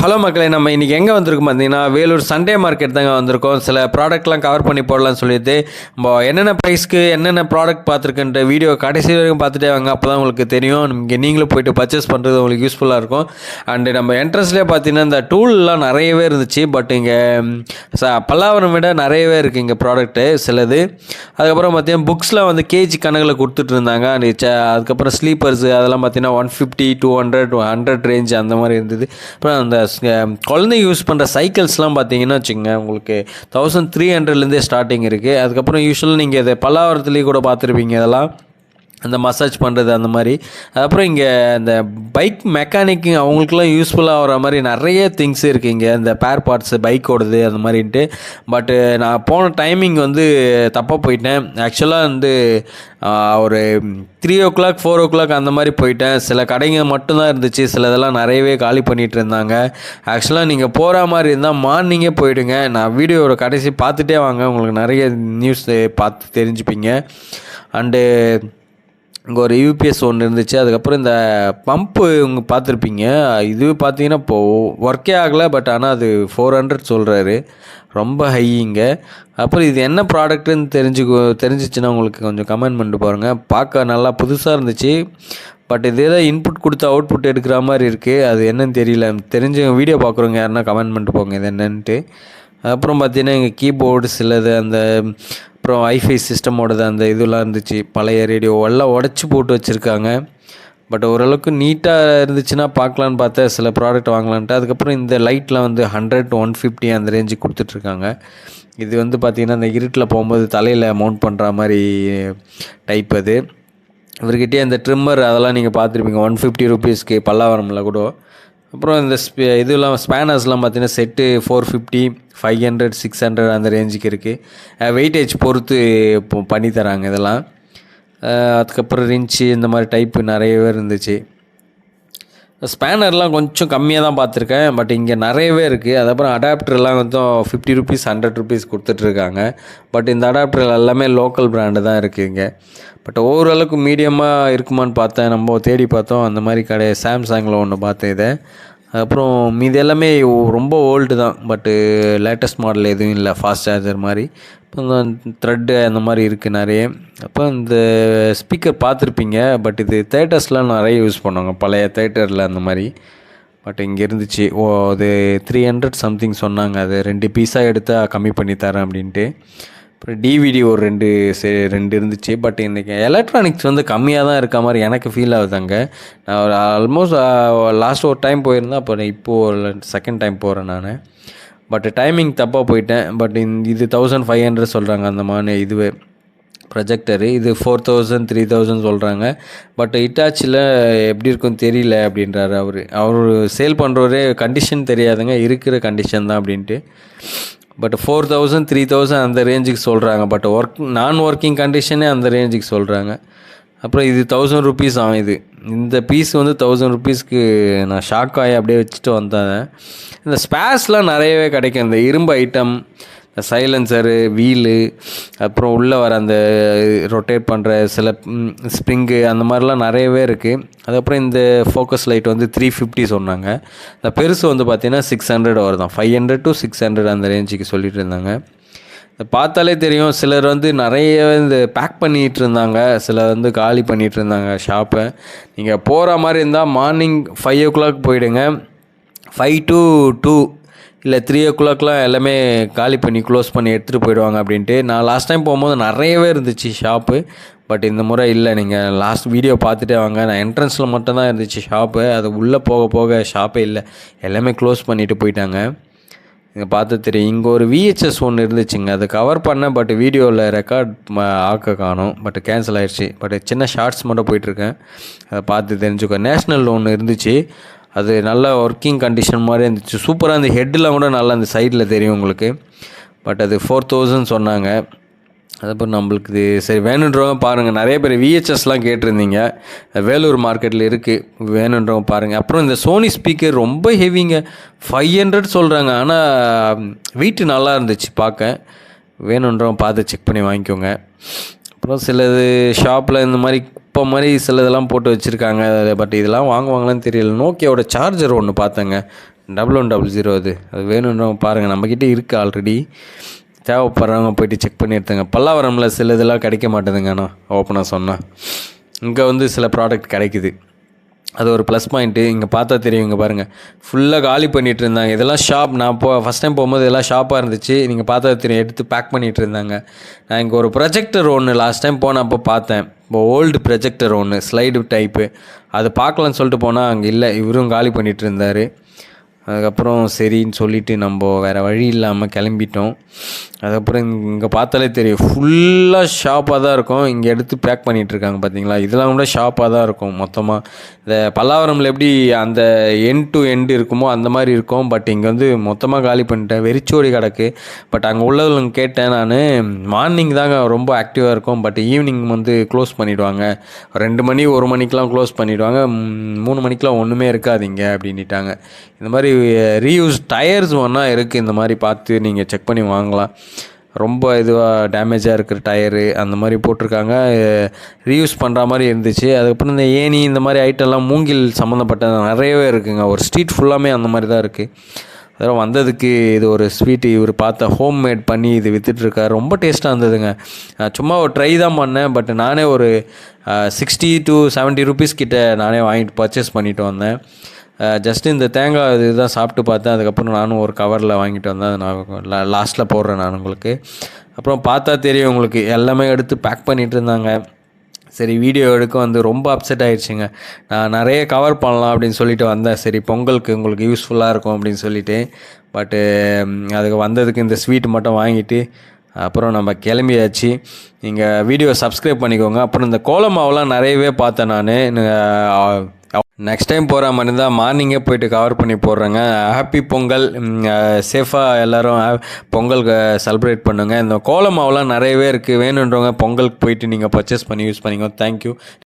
Hello மக்களே நம்ம இன்றைக்கி எங்கே வந்திருக்கோம் பார்த்தீங்கன்னா வேலூர் சண்டே மார்க்கெட் தாங்க வந்திருக்கோம். சில ப்ராடக்ட்லாம் கவர் பண்ணி போடலாம்னு சொல்லிட்டு நம்ம என்னென்ன ப்ரைஸ்க்கு என்னென்ன ப்ராடக்ட் பார்த்துருக்குன்ற வீடியோ கடைசி வரைக்கும் பார்த்துட்டே வாங்க. அப்போ தான் உங்களுக்கு தெரியும். இங்கே நீங்களும் போயிட்டு பர்ச்சேஸ் பண்ணுறது உங்களுக்கு யூஸ்ஃபுல்லாக இருக்கும். அண்டு நம்ம என்ட்ரன்ஸ்லேயே பார்த்தீங்கன்னா இந்த டூல்லாம் நிறையவே இருந்துச்சு. பட் இங்கே ச பல்லாவரம் விட நிறையவே இருக்குது இங்கே ப்ராடக்ட்டு சிலது. அதுக்கப்புறம் பார்த்தீங்கன்னா புக்ஸ்லாம் வந்து கேஜி கணக்கில் கொடுத்துட்டு இருந்தாங்க. and ச- அதுக்கப்புறம் ஸ்லீப்பர்ஸு அதெல்லாம் பார்த்தீங்கன்னா one fifty two hundred hundred range அந்த மாதிரி இருந்தது. அப்புறம் அந்த குழந்தைங்க யூஸ் பண்ணுற சைக்கிள்ஸ்லாம் பார்த்தீங்கன்னா வச்சுங்க உங்களுக்கு தௌசண்ட் த்ரீ ஹண்ட்ரட்லேருந்தே ஸ்டார்டிங் இருக்குது அதுக்கப்புறம் யூஸ்வலாக நீங்கள் இதை பல்லாவரத்துலேயே கூட பார்த்துருப்பீங்க இதெல்லாம். அந்த மசாஜ் பண்ணுறது அந்த மாதிரி. அப்புறம் இங்கே இந்த பைக் மெக்கானிக் அவங்களுக்குலாம் யூஸ்ஃபுல்லாக ஆகிற மாதிரி நிறைய திங்ஸ் இருக்குது இங்கே. இந்த பேர் பார்ட்ஸு பைக்கோடது அந்த மாதிரின்ட்டு. பட்டு நான் போன டைமிங் வந்து தப்பாக போயிட்டேன். ஆக்சுவலாக வந்து ஒரு three o'clock four o'clock அந்த மாதிரி போயிட்டேன். சில கடைங்க மட்டும்தான் இருந்துச்சு. சில இதெல்லாம் நிறையவே காலி பண்ணிகிட்டு இருந்தாங்க. ஆக்சுவலாக நீங்கள் போகிற மாதிரி இருந்தால் மார்னிங்கே போயிடுங்க. நான் வீடியோவோட கடைசி பார்த்துட்டே வாங்க. உங்களுக்கு நிறைய நியூஸ் பார்த்து தெரிஞ்சுப்பீங்க. அண்டு இங்கே ஒரு யூபிஎஸ் ஒன்று இருந்துச்சு. அதுக்கப்புறம் இந்த பம்ப்பு இவங்க பார்த்துருப்பீங்க. இது பார்த்தீங்கன்னா இப்போது ஒர்க்கே ஆகலை பட் ஆனால் அது ஃபோர் ஹண்ட்ரட் சொல்கிறாரு ரொம்ப ஹையிங்க அப்புறம் இது என்ன ப்ராடக்ட்டுன்னு தெரிஞ்சு தெரிஞ்சிச்சுன்னா உங்களுக்கு கொஞ்சம் கமெண்ட் பண்ணிட்டு பாருங்கள் பார்க்க நல்லா புதுசாக இருந்துச்சு. பட் இதே தான் இன்புட் கொடுத்து அவுட்புட் எடுக்கிற மாதிரி இருக்குது அது என்னன்னு தெரியல. தெரிஞ்சு வீடியோ பார்க்குறவங்க யாருன்னா கமெண்ட் பண்ணிட்டு போங்க. இது என்னன்ட்டு. அப்புறம் பார்த்தீங்கன்னா எங்கள் கீபோர்டு சிலது அந்த அப்புறம் வைஃபை சிஸ்டமோடது அந்த இதெல்லாம் இருந்துச்சு. பழைய ரேடியோ எல்லாம் உடச்சி போட்டு வச்சுருக்காங்க. பட் ஓரளவுக்கு நீட்டாக இருந்துச்சுன்னா பார்க்கலான்னு பார்த்தா சில ப்ராடக்ட் வாங்கலான்ட்டு. அதுக்கப்புறம் இந்த லைட்லாம் வந்து ஹண்ட்ரட் ஒன் ஃபிஃப்டி அந்த ரேஞ்சுக்கு கொடுத்துட்ருக்காங்க. இது வந்து பார்த்திங்கன்னா அந்த இருட்டில் போகும்போது தலையில் மவுண்ட் பண்ணுற மாதிரி டைப் அது. இவர்கிட்டே அந்த ட்ரிம்மர் அதெல்லாம் நீங்கள் பார்த்துருப்பீங்க. ஒன் ஃபிஃப்டி ருபீஸ்க்கு பல்லாவரமில் கூட. அப்புறம் இந்த ஸ்பே இதெல்லாம் ஸ்பேனர்ஸ்லாம் பார்த்தீங்கன்னா set four fifty five hundred six hundred அந்த ரேஞ்சுக்கு இருக்குது வெயிட்டேஜ் பொறுத்து இப்போ பண்ணி தராங்க இதெல்லாம். அதுக்கப்புறம் ரிஞ்சு இந்த மாதிரி டைப்பு நிறையவே இருந்துச்சு. ஸ்பேனர்லாம் கொஞ்சம் கம்மியாக தான் பார்த்துருக்கேன். பட் இங்கே நிறையவே இருக்குது அதுக்கப்புறம் அடாப்டர்லாம் கொஞ்சம் ஃபிஃப்டி ருபீஸ் ஹண்ட்ரட் ருபீஸ் கொடுத்துட்ருக்காங்க. பட் இந்த அடாப்டர் எல்லாமே லோக்கல் பிராண்டு தான் இருக்குது இங்கே. பட் ஓரளவுக்கு மீடியமாக இருக்குமான்னு பார்த்தேன். நம்ம தேடி பார்த்தோம். அந்த மாதிரி கடை சாம்சங்கில் ஒன்று பார்த்தேன் இதை. அப்புறம் மீதி எல்லாமே ரொம்ப ஓல்டு தான் பட்டு லேட்டஸ்ட் மாடல் எதுவும் இல்லை ஃபாஸ்ட் சார்ஜர் மாதிரி. இப்போ த்ரெட்டு அந்த மாதிரி இருக்குது நிறைய. அப்போ இந்த ஸ்பீக்கர் பார்த்துருப்பீங்க பட் இது தேட்டர்ஸ்லாம் நிறைய யூஸ் பண்ணுவாங்க பழைய தேட்டரில் அந்த மாதிரி. பட் இங்கே இருந்துச்சு. ஓ அது த்ரீ ஹண்ட்ரட் சம்திங் சொன்னாங்க அது ரெண்டு பீஸாக எடுத்தால் கம்மி பண்ணி தரேன் அப்படின்ட்டு. அப்புறம் டிவிடி ஒரு ரெண்டு சே ரெண்டு இருந்துச்சு. பட் இன்றைக்கி எலக்ட்ரானிக்ஸ் வந்து கம்மியாக தான் இருக்க மாதிரி எனக்கு ஃபீல் ஆகுதாங்க. நான் ஒரு ஆல்மோஸ்ட் லாஸ்ட் ஒரு டைம் போயிருந்தேன். அப்புறம் இப்போது செகண்ட் டைம் போகிறேன் நான். பட் டைமிங் தப்பாக போயிட்டேன். பட் இந்த இது தௌசண்ட் ஃபைவ் ஹண்ட்ரட் சொல்கிறாங்க அந்த மாதிரி இதுவே. ப்ரொஜெக்டரு இது ஃபோர் தௌசண்ட் த்ரீ தௌசண்ட் சொல்கிறாங்க பட் இட்டாச்சியில் எப்படி இருக்குன்னு தெரியல அப்படின்றாரு அவர். அவர் சேல் பண்ணுறவரே கண்டிஷன் தெரியாதுங்க. இருக்கிற கண்டிஷன் தான் அப்படின்ட்டு. But four thousand three thousand அந்த ரேஞ்சுக்கு சொல்கிறாங்க பட் ஒர்க் நான் ஒர்க்கிங் கண்டிஷனே அந்த ரேஞ்சுக்கு சொல்கிறாங்க அப்புறம் இது தௌசண்ட் ருபீஸ் ஆகும் இது. இந்த பீஸ் வந்து தௌசண்ட் ருபீஸ்க்கு நான் ஷாக் ஆகி அப்படியே வச்சுட்டு வந்தேன். இந்த ஸ்பேர்ஸ்லாம் நிறையவே கிடைக்கும். இந்த இரும்பு ஐட்டம் சைலன்சரு வீலு அப்புறம் உள்ளே வர அந்த ரொட்டேட் பண்ணுற சில ஸ்ப்ரிங்கு அந்த மாதிரிலாம் நிறையவே இருக்குது அதுக்கப்புறம் இந்த ஃபோக்கஸ் லைட் வந்து த்ரீ ஃபிஃப்டி சொன்னாங்க. இந்த பெருசு வந்து பார்த்தீங்கன்னா சிக்ஸ் ஹண்ட்ரட் வருதான் five hundred to six hundred அந்த ரேஞ்சுக்கு சொல்லிட்டு இருந்தாங்க. பார்த்தாலே தெரியும் சிலர் வந்து நிறைய இந்த பேக் பண்ணிகிட்டு இருந்தாங்க. சிலர் வந்து காலி பண்ணிகிட்டு இருந்தாங்க ஷாப்பை நீங்கள் போகிற மாதிரி இருந்தால் மார்னிங் ஃபைவ் ஓ கிளாக் போயிடுங்க. ஃபைவ் டு டூ இல்லை த்ரீ ஓ கிளாக்லாம் எல்லாமே காலி பண்ணி க்ளோஸ் பண்ணி எடுத்துகிட்டு போயிடுவாங்க அப்படின்ட்டு. நான் லாஸ்ட் டைம் போகும்போது நிறையவே இருந்துச்சு ஷாப்பு பட் இந்த முறை இல்லை. நீங்கள் லாஸ்ட் வீடியோ பார்த்துட்டே வாங்க. நான் என்ட்ரன்ஸில் மட்டும்தான் இருந்துச்சு ஷாப்பு அது உள்ளே போக போக ஷாப்பே இல்லை. எல்லாமே க்ளோஸ் பண்ணிட்டு போயிட்டாங்க. இங்கே பார்த்து தெரியும். இங்கே ஒரு விஹெச்எஸ் ஒன்று இருந்துச்சுங்க. அதை கவர் பண்ணேன் பட் வீடியோவில் ரெக்கார்ட் ஆக்க காணும். பட் கேன்சல் ஆயிடுச்சு பட் சின்ன ஷார்ட்ஸ் மட்டும் போயிட்டுருக்கேன் அதை பார்த்து தெரிஞ்சுக்கோ. நேஷ்னல் ஒன்று இருந்துச்சு. அது நல்ல ஒர்க்கிங் கண்டிஷன் மாதிரி இருந்துச்சு. சூப்பராக அந்த ஹெட்டெலாம் கூட நல்லா அந்த சைடில் தெரியும் உங்களுக்கு. பட் அது ஃபோர் தௌசண்ட் சொன்னாங்க. அதுக்கப்புறம் நம்மளுக்கு இது சரி வேணுன்றவங்க பாருங்கள் நிறைய பேர் விஹெச்எஸ்லாம் கேட்டிருந்தீங்க. வேலூர் மார்க்கெட்டில் இருக்குது வேணுன்றவங்க பாருங்கள் அப்புறம் இந்த சோனி ஸ்பீக்கர் ரொம்ப ஹெவிங்க ஃபைவ் ஹண்ட்ரட் சொல்கிறாங்க ஆனால் வீட்டு நல்லா இருந்துச்சு. பார்க்க. வேணுன்றவங்க பார்த்து செக் பண்ணி வாங்கிக்கோங்க. அப்புறம் சிலது ஷாப்பில் இந்த மாதிரி குப்பை மாதிரி சிலதெல்லாம் போட்டு வச்சுருக்காங்க. பட் இதெல்லாம் வாங்குவாங்களான்னு தெரியல. நோக்கியோட சார்ஜர் ஒன்று பார்த்தேங்க. டபுள் ஒன் டபுள் ஜீரோ அது. அது வேணுன்றவங்க பாருங்கள் நம்மக்கிட்ட இருக்குது ஆல்ரெடி தேவைப்படுறவங்க போயிட்டு செக் பண்ணி எடுத்துங்க. பல்லாவரமில் சில இதெல்லாம் கிடைக்க மாட்டேதுங்க. ஆனால் ஓப்பனாக சொன்னால் இங்கே வந்து சில ப்ராடக்ட் கிடைக்குது. அது ஒரு ப்ளஸ் பாயிண்ட்டு இங்கே பார்த்தா தெரியும் இங்கே பாருங்கள் ஃபுல்லாக காலி பண்ணிகிட்டு இருந்தாங்க. இதெல்லாம் ஷாப் நான் போ ஃபஸ்ட் டைம் போகும்போது இதெல்லாம் ஷாப்பாக இருந்துச்சு. நீங்கள் பார்த்தா தெரியும். எடுத்து பேக் பண்ணிகிட்டு இருந்தாங்க. நான் இங்கே ஒரு ப்ரொஜெக்டர் ஒன்று லாஸ்ட் டைம் போனப்போ பார்த்தேன். இப்போ ஓல்டு ப்ரொஜெக்டர் ஒன்று ஸ்லைடு டைப்பு அது பார்க்கலான்னு சொல்லிட்டு போனால் அங்கே இல்லை. இவரும் காலி பண்ணிகிட்டு இருந்தார். அதுக்கப்புறம் சரின்னு சொல்லிட்டு நம்ம வேறு வழி இல்லாமல் கிளம்பிட்டோம். அதுக்கப்புறம் இங்கே பார்த்தாலே தெரியும். ஃபுல்லாக ஷாப்பாக தான் இருக்கும். இங்கே எடுத்து பேக் பண்ணிகிட்ருக்காங்க பார்த்தீங்களா இதெல்லாம் கூட ஷாப்பாக தான் இருக்கும் மொத்தமாக இந்த பல்லாவரமில் எப்படி அந்த எண்ட் டு எண்டு இருக்குமோ அந்த மாதிரி இருக்கும். பட் இங்கே வந்து மொத்தமாக காலி பண்ணிட்டேன். வெறிச்சோடி கிடக்கு. பட் அங்கே உள்ளவங்க கேட்டேன் நான் மார்னிங் தாங்க ரொம்ப ஆக்டிவாக இருக்கும். பட் ஈவினிங் வந்து க்ளோஸ் பண்ணிவிடுவாங்க ரெண்டு மணி ஒரு மணிக்கெலாம் க்ளோஸ் பண்ணிவிடுவாங்க மூணு மணிக்கெலாம் ஒன்றுமே இருக்காதீங்க அப்படின்ட்டாங்க இந்த மாதிரி ரீயூஸ் டயர்ஸ் ஒன்றா இருக்குது இந்த மாதிரி பார்த்து நீங்கள் செக் பண்ணி வாங்கலாம். ரொம்ப இதுவாக டேமேஜாக இருக்கிற டயரு அந்த மாதிரி போட்டிருக்காங்க. ரீயூஸ் பண்ணுற மாதிரி இருந்துச்சு. அதுக்கப்புறம் இந்த ஏணி இந்த மாதிரி ஐட்டம்லாம் மூங்கில் சம்மந்தப்பட்ட நிறையவே இருக்குங்க. ஒரு ஸ்ட்ரீட் ஃபுல்லாமே அந்த மாதிரி தான் இருக்குது அதெல்லாம் வந்ததுக்கு இது ஒரு ஸ்வீட்டு இவர் பார்த்த ஹோம் மேட் பண்ணி இது விற்றுட்ருக்காரு ரொம்ப டேஸ்ட்டாக இருந்ததுங்க. நான் சும்மா ஒரு ட்ரை தான் பண்ணேன். பட் நானே ஒரு சிக்ஸ்டி டு செவன்ட்டி ருபீஸ் கிட்டே நானே வாங்கிட்டு பர்ச்சேஸ் பண்ணிட்டு வந்தேன். ஜஸ்ட் இந்த தேங்காய் இதுதான் சாப்பிட்டு பார்த்தேன். அதுக்கப்புறம் நானும் ஒரு கவரில் வாங்கிட்டு வந்தேன். அதை நான் லாஸ்ட்டில் போடுறேன் நான் உங்களுக்கு. அப்புறம் பார்த்தா தெரியும் உங்களுக்கு. எல்லாமே எடுத்து பேக் பண்ணிகிட்டு இருந்தாங்க. சரி வீடியோ எடுக்க வந்து ரொம்ப அப்செட் ஆயிடுச்சுங்க. நான் நிறைய கவர் பண்ணலாம் அப்படின்னு சொல்லிட்டு வந்தேன். சரி பொங்கலுக்கு உங்களுக்கு யூஸ்ஃபுல்லாக இருக்கும் அப்படின்னு சொல்லிட்டு. பட்டு அதுக்கு வந்ததுக்கு இந்த ஸ்வீட் மட்டும் வாங்கிட்டு அப்புறம் நம்ம கிளம்பியாச்சு. நீங்கள் வீடியோ சப்ஸ்கிரைப் பண்ணிக்கோங்க. அப்புறம் இந்த கோலமாவெலாம் நிறையவே பார்த்தேன் நான். நெக்ஸ்ட் டைம் போகிற மாதிரி இருந்தால் மார்னிங்கே போயிட்டு கவர் பண்ணி போடுறேங்க. ஹாப்பி பொங்கல். சேஃபாக எல்லோரும் பொங்கல் செலிப்ரேட் பண்ணுங்கள் இந்த கோலமாவெலாம் நிறையவே இருக்குது வேணுன்றவங்க பொங்கலுக்கு போயிட்டு நீங்கள் பர்ச்சேஸ் பண்ணி யூஸ் பண்ணிக்கோ தேங்க்யூ